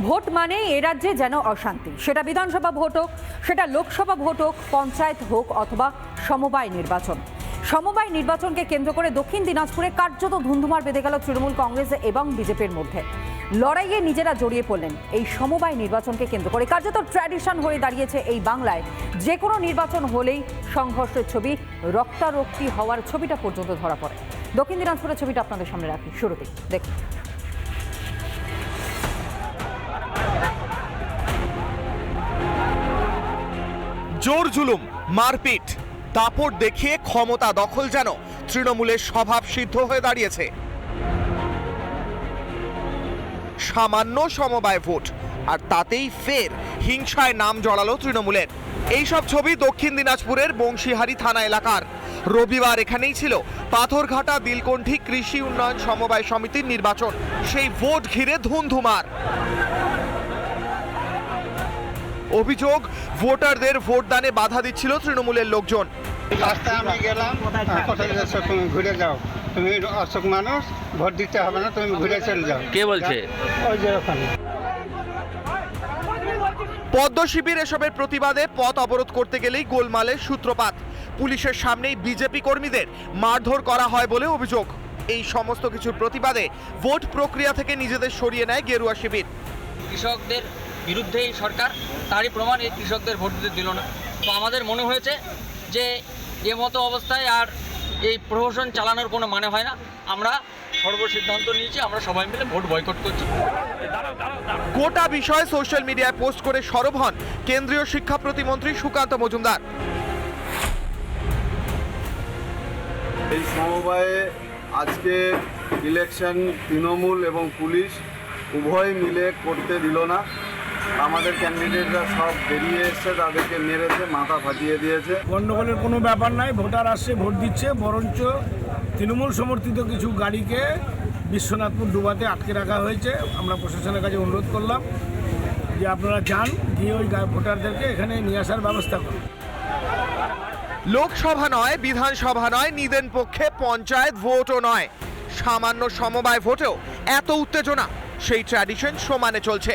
Vote মানেই এ রাজ্যে যেন অশান্তি। সেটা বিধানসভা ভোট হোক, সেটা লোকসভা ভোট হোক, পঞ্চায়েত হোক অথবা সমবায় নির্বাচন। সমবায় নির্বাচনকে কেন্দ্র করে দক্ষিণ দিনাজপুরে কার্যত ধুন্ধুমার বেঁধে গেল তৃণমূল কংগ্রেস এবং বিজেপির মধ্যে। লড়াইয়ে নিজেরা জড়িয়ে পড়লেন এই সমবায় নির্বাচনকে কেন্দ্র করে। কার্যত ট্র্যাডিশন হয়ে দাঁড়িয়েছে এই বাংলায়। যে কোনো নির্বাচন হলেই সংঘর্ষের ছবি, রক্তারক্তি হওয়ার ছবিটা পর্যন্ত ধরা পড়ে। দক্ষিণ দিনাজপুরের ছবিটা আপনাদের সামনে রাখি, শুরুতেই। দেখুন। জোর জুলুম, মারপিট। দাপট দেখিয়ে ক্ষমতা দখল যেন তৃণমূলের স্বভাব সিদ্ধ হয়ে দাঁড়িয়েছে। সামান্য সমবায় ভোট, আর তাতেই ফের হিংসায় নাম জড়ালো তৃণমূলের। এইসব ছবি দক্ষিণ দিনাজপুরের বংশীহারি থানা এলাকার। রবিবার এখানেই ছিল পাথরঘাটা দিলকণ্ঠী কৃষি উন্নয়ন সমবায় সমিতির নির্বাচন। সেই ভোট ঘিরে ধুন্ধুমার। অভিযোগ ভোটারদের ভোটদানে বাধা দিচ্ছিল তৃণমূলের লোকজন। রাস্তায় আমি গেলাম হ্যাঁ, ঘুরে যাও। তুমি অশোক মানুষ ভোট দিতে হবে না তুমি ঘুরে চলে যাও। কে বলছে? ওই যে ওখানে। পদ্ম শিবির এসবের প্রতিবাদে পথ অবরোধ করতে গেলেই গোলমালের সূত্রপাত। পুলিশের সামনেই বিজেপি কর্মীদের মারধর করা হয় বলে অভিযোগ। এই সমস্ত কিছুর প্রতিবাদে ভোট প্রক্রিয়া থেকে নিজেদের সরিয়ে নেয় গেরুয়া শিবির। কৃষকদের বিরুদ্ধে এই সরকার তারই প্রমাণ এই কৃষকদের ভোট দিতে দিল না। তো আমাদের মনে হয়েছে যে এ মতো অবস্থায় আর এই প্রহসন চালানোর কোনো মানে হয় না। আমরা সর্বসিদ্ধান্ত নিয়েছি আমরা সবাই মিলে ভোট বয়কট করছি। গোটা বিষয় সোশ্যাল মিডিয়ায় পোস্ট করে সরব হন কেন্দ্রীয় শিক্ষা প্রতিমন্ত্রী সুকান্ত মজুমদার। এই সমবায়ে আজকে ইলেকশন তৃণমূল এবং পুলিশ উভয় মিলে করতে দিল না। আমাদের ক্যান্ডিডেটরা সব বেরিয়ে এসছে তাদেরকে মেরেছে মাথা ফাটিয়ে দিয়েছে। গণ্ডগোলের কোনো ব্যাপার নাই ভোটার আসছে ভোট দিচ্ছে বরঞ্চ তৃণমূল সমর্থিত কিছু গাড়িকে বিশ্বনাথপুর ডুবাতে আটকে রাখা হয়েছে। আমরা প্রশাসনের কাছে অনুরোধ করলাম যে আপনারা যান গিয়ে ওই ভোটারদেরকে এখানে নিয়ে আসার ব্যবস্থা করুন। লোকসভা নয় বিধানসভা নয় নিদেন পক্ষে পঞ্চায়েত ভোটও নয়। সামান্য সমবায় ভোটেও এত উত্তেজনা সেই ট্র্যাডিশন সমানে চলছে।